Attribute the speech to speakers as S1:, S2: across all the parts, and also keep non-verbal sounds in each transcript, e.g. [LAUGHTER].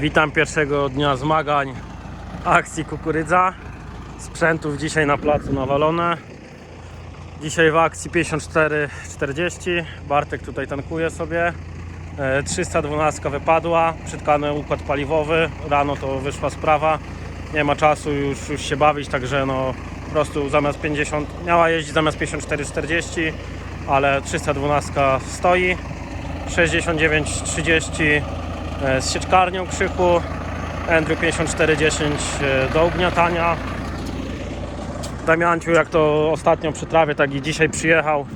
S1: Witam pierwszego dnia zmagań akcji Kukurydza. Sprzętów dzisiaj na placu nawalone. Dzisiaj w akcji 54-40. Bartek tutaj tankuje sobie. E, 312 wypadła, przytkany układ paliwowy. Rano to wyszła sprawa. Nie ma czasu już, już się bawić, także no po prostu zamiast 50, miała jeździć zamiast 54-40, ale 312 stoi. 69-30 e, z sieczkarnią krzyku. Andrew 5410 e, do ugniatania. Damianciu jak to ostatnio przy trawie, tak i dzisiaj przyjechał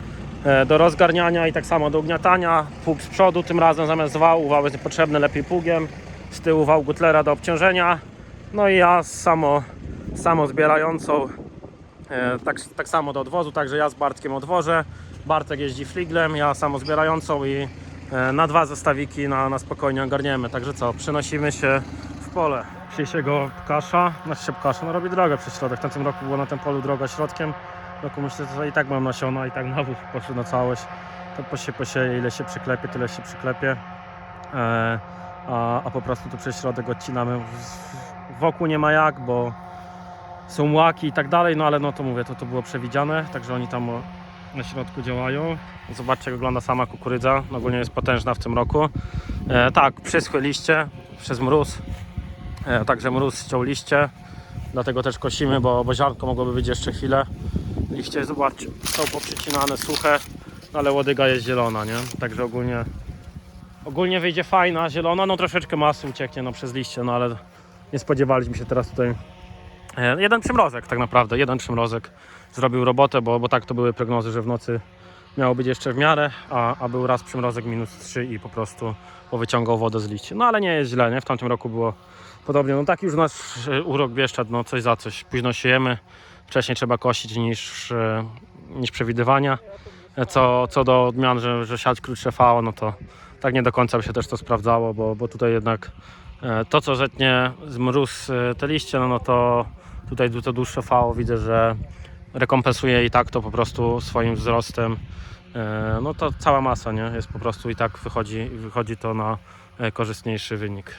S1: e, do rozgarniania i tak samo do ugniatania. Pług z przodu tym razem zamiast wału, wał jest niepotrzebny, lepiej pługiem. Z tyłu wał Gutlera do obciążenia. No i ja samo, samo zbierającą e, tak, tak samo do odwozu, także ja z Bartkiem odwożę. Bartek jeździ fliglem, ja samo zbierającą i e, na dwa zestawiki na, na spokojnie ogarniemy. Także co, przenosimy się w pole. Dzisiejszego kasza, znaczy kasza, no robi drogę przez środek. W tym roku było na tym polu droga środkiem. Roku myślę, że i tak mam nasiona i tak nawóz poszedł na całość. To po się posieje, ile się przyklepie, tyle się przyklepie. E, a, a po prostu tu przez środek odcinamy. Wokół nie ma jak, bo są łaki i tak dalej, no ale no to mówię, to, to było przewidziane, także oni tam na środku działają. Zobaczcie jak wygląda sama kukurydza, No, ogólnie jest potężna w tym roku. E, tak, przyschły liście przez mróz, e, także mróz ściął liście, dlatego też kosimy, bo, bo ziarnko mogłoby być jeszcze chwilę. Liście, zobaczcie, są poprzycinane, suche, ale łodyga jest zielona, nie? Także ogólnie ogólnie wyjdzie fajna, zielona, no troszeczkę masy ucieknie no, przez liście, no ale nie spodziewaliśmy się teraz tutaj Jeden przymrozek tak naprawdę, jeden przymrozek zrobił robotę, bo, bo tak to były prognozy, że w nocy miało być jeszcze w miarę, a, a był raz przymrozek minus 3 i po prostu powyciągał wodę z liści. No ale nie jest źle, nie? W tamtym roku było podobnie. No taki już nasz e, urok Bieszczad, no coś za coś. Późno siejemy, wcześniej trzeba kosić niż, e, niż przewidywania. E, Co, co do odmian, że, że siać krótsze V, no to tak nie do końca by się też to sprawdzało, bo, bo tutaj jednak e, to co zetnie z mróz e, te liście, no, no to tutaj to dłuższe V widzę, że rekompensuje i tak to po prostu swoim wzrostem. E, No to cała masa nie? jest po prostu i tak wychodzi, wychodzi to na e, korzystniejszy wynik.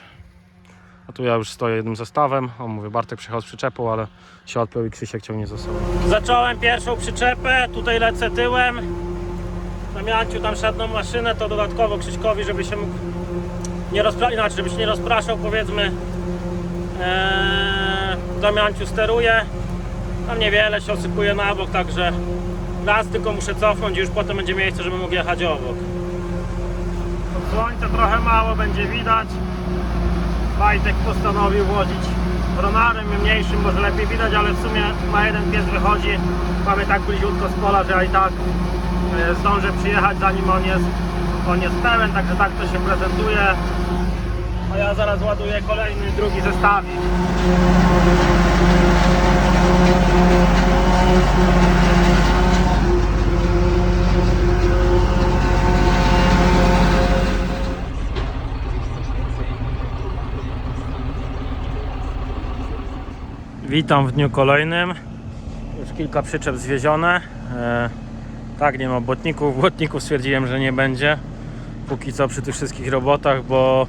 S1: A tu ja już stoję jednym zestawem. O, mówię, Bartek przyjechał z przyczepą, ale się odpiął i Krzysiek ciągnie za sobą. Zacząłem pierwszą przyczepę, tutaj lecę tyłem. Na Mianciu tam szedną maszynę, to dodatkowo Krzyśkowi, żeby się mógł nie rozpraszał, inaczej, żeby się nie rozpraszał powiedzmy. Eee, Damianciu steruje. Tam niewiele się osypuje na bok, także raz tylko muszę cofnąć i już potem będzie miejsce, żeby mógł jechać obok. Od słońca trochę mało będzie widać. Wajtek postanowił włożyć bronarem mniejszym, może lepiej widać, ale w sumie ma jeden pies wychodzi. Mamy tak bliziutko z pola, że ja i tak e, zdążę przyjechać zanim on jest, on jest pełen, także tak to się prezentuje. A ja zaraz ładuję kolejny, drugi zestawik. Witam w dniu kolejnym. Już kilka przyczep zwiezione. E, tak, nie ma błotników. Błotników stwierdziłem, że nie będzie. Póki co przy tych wszystkich robotach, bo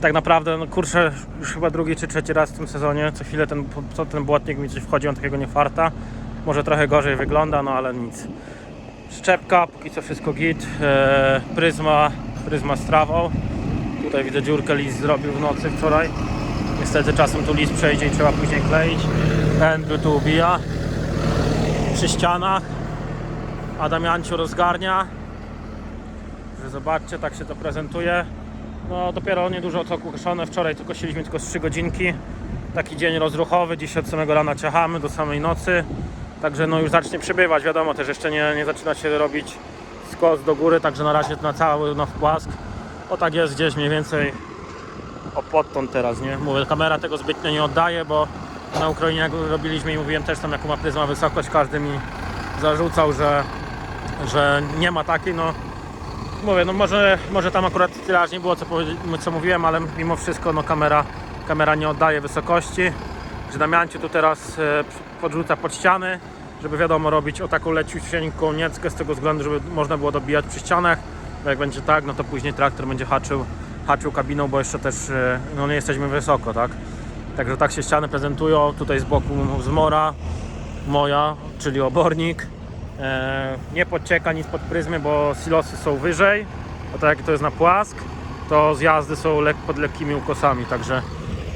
S1: tak naprawdę no kurczę już chyba drugi czy trzeci raz w tym sezonie. Co chwilę ten, co ten błotnik mi coś wchodzi, on takiego nie farta. Może trochę gorzej wygląda, no ale nic. Szczepka, póki co wszystko git. E, pryzma, pryzma z trawą. Tutaj widzę dziurkę lis zrobił w nocy wczoraj. Niestety czasem tu lis przejdzie i trzeba później kleić. Andrew tu ubija. Przy ścianach. Adamianciu rozgarnia. Zobaczcie, tak się to prezentuje. No dopiero niedużo to koszone. Wczoraj tylko kosiliśmy tylko z 3 godzinki. Taki dzień rozruchowy. Dziś od samego rana ciachamy do samej nocy. Także no już zacznie przybywać. Wiadomo, też jeszcze nie, nie zaczyna się robić skos do góry, także na razie na cały na wpłask. O tak jest gdzieś mniej więcej o podtąd teraz, nie? Mówię, kamera tego zbytnio nie oddaje, bo na Ukrainie jak robiliśmy i mówiłem też tam jaką ma pryzma wysokość, każdy mi zarzucał, że, że nie ma takiej, no mówię, no może, może tam akurat tyraż nie było co, co mówiłem, ale mimo wszystko no kamera, kamera nie oddaje wysokości, że Damianciu tu teraz e, podrzuca pod ściany, żeby wiadomo robić o taką leciusieńką nieckę z tego względu, żeby można było dobijać przy ścianach, bo jak będzie tak, no to później traktor będzie haczył haczył kabiną, bo jeszcze też e, no, nie jesteśmy wysoko, tak? Także tak się ściany prezentują. Tutaj z boku zmora moja, czyli obornik. E, nie podcieka nic pod pryzmy, bo silosy są wyżej. A tak jak to jest na płask, to zjazdy są lek pod lekkimi ukosami. Także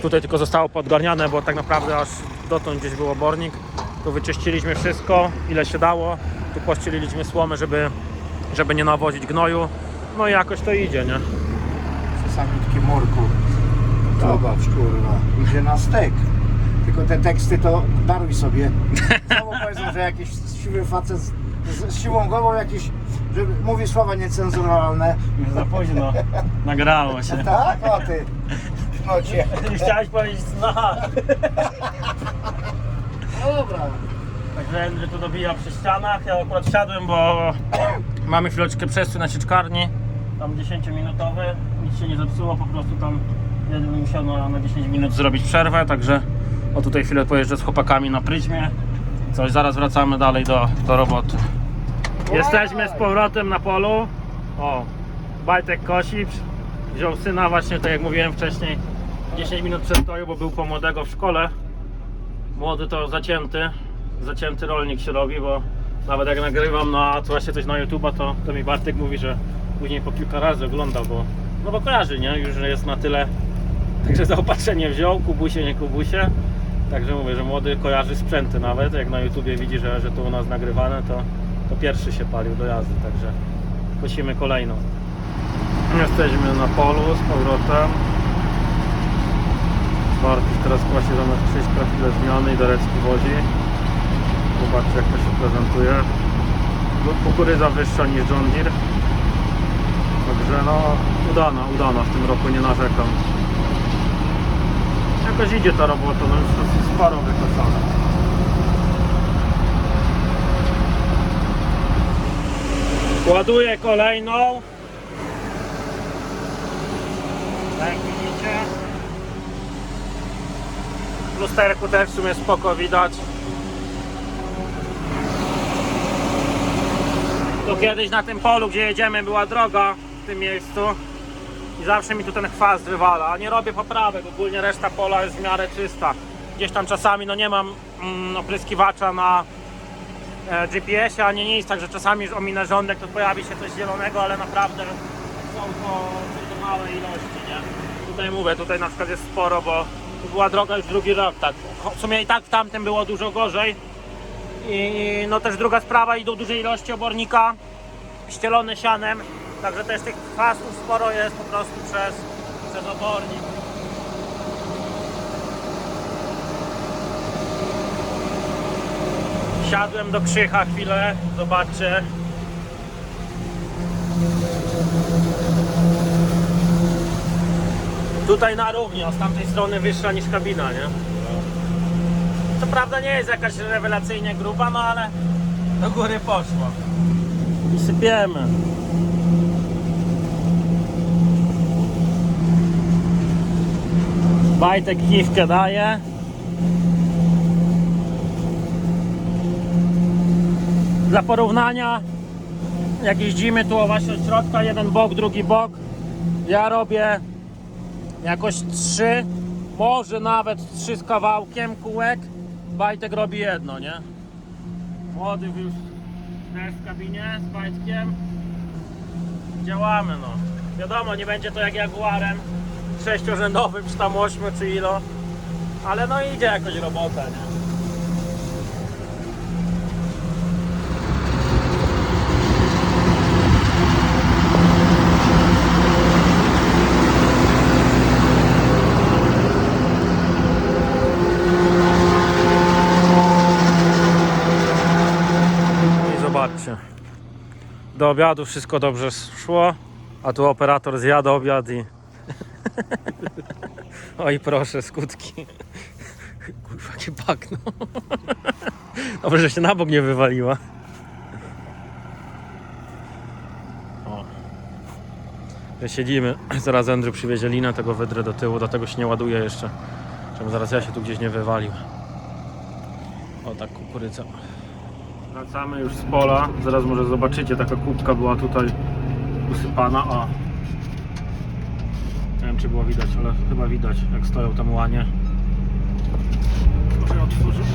S1: tutaj tylko zostało podgarniane, bo tak naprawdę aż dotąd gdzieś był obornik. Tu wyczyściliśmy wszystko, ile się dało. Tu pościeliliśmy słomę, żeby, żeby nie nawozić gnoju. No i jakoś to idzie, nie?
S2: Samitki murku. Zobacz, kurwa. Idzie na stek. Tylko te teksty to daruj sobie. [LAUGHS] Powiedzą, że jakiś siwy facet z, z, z siłą głową jakiś, że mówi słowa niecenzuralne.
S1: Już za późno. Nagrało się. [LAUGHS]
S2: Tak? O ty. No cię.
S1: Chciałeś powiedzieć znak.
S2: No dobra.
S1: Także Andrzej tu dobija przy ścianach. Ja akurat wsiadłem, bo [COUGHS] mamy chwileczkę przestój na sieczkarni. Tam 10-minutowy. Nic się nie zepsuło, po prostu tam jeden musiał na, na 10 minut zrobić przerwę. Także o tutaj chwilę pojeżdżę z chłopakami na pryzmie. Coś, zaraz wracamy dalej do, do roboty. Jesteśmy z powrotem na polu. O, Bajtek kosi. Wziął syna właśnie, tak jak mówiłem wcześniej, 10 minut przestoju, bo był po młodego w szkole. Młody to zacięty, zacięty rolnik się robi, bo nawet jak nagrywam na właśnie coś na YouTube'a, to, to mi Bartek mówi, że później po kilka razy ogląda, bo no bo kojarzy, nie? Już jest na tyle. Także zaopatrzenie wziął, kubusie, nie kubusie. Także mówię, że młody kojarzy sprzęty nawet. Jak na YouTubie widzi, że, że to u nas nagrywane, to, to pierwszy się palił do jazdy, także kosimy kolejną. Jesteśmy na polu z powrotem. Bartuś teraz kłasie zamiast Krzyśka chwilę zmiany i Darecki wozi. Zobaczcie jak to się prezentuje. Kukurydza wyższa niż John Deere. Także no udana, udana w tym roku, nie narzekam. Jakoś idzie ta robota, no już to sporo wykosane. Ładuję kolejną. Jak widzicie. W lusterku też w sumie spoko widać. Tu kiedyś na tym polu, gdzie jedziemy, była droga w tym miejscu i zawsze mi tu ten chwast wywala. A nie robię poprawek, ogólnie reszta pola jest w miarę czysta. Gdzieś tam czasami no nie mam mm, opryskiwacza na e, GPS-ie ani nic, także czasami już ominę rządek, to pojawi się coś zielonego, ale naprawdę są to tylko małe ilości, nie? Tutaj mówię, tutaj na przykład jest sporo, bo tu była droga już drugi rok, tak. W sumie i tak w tamtym było dużo gorzej. I no też druga sprawa, idą duże ilości obornika ścielone sianem, także też tych kwasów sporo jest po prostu przez, przez obornik. Siadłem do krzycha chwilę, zobaczcie. Tutaj na równi, a z tamtej strony wyższa niż kabina, nie? Co prawda nie jest jakaś rewelacyjnie gruba, no ale do góry poszło. I sypiemy. Bajtek kiwkę daje. Dla porównania, jak jeździmy tu właśnie od środka, jeden bok, drugi bok, ja robię jakoś trzy, może nawet trzy z kawałkiem kółek. Bajtek robi jedno, nie? Młody już też w kabinie z Bajtkiem. Działamy no. Wiadomo, nie będzie to jak Jaguarem sześciorzędowym, czy tam ośmiu, czy ilo. Ale no idzie jakoś robota, nie? Zobaczcie. Do obiadu wszystko dobrze szło, a tu operator zjadł obiad i... [LAUGHS] Oj proszę, skutki. Kurwa, jakie bagno. Dobrze, że się na bok nie wywaliła. O. Siedzimy, zaraz Andrew przywiezie linę, tego wydrę do tyłu, dlatego się nie ładuje jeszcze. Żebym zaraz ja się tu gdzieś nie wywalił. O tak kukurydza. Wracamy już z pola. Zaraz może zobaczycie, taka kubka była tutaj usypana. O. czy było widać, ale chyba widać jak stoją tam łanie. Może otworzę.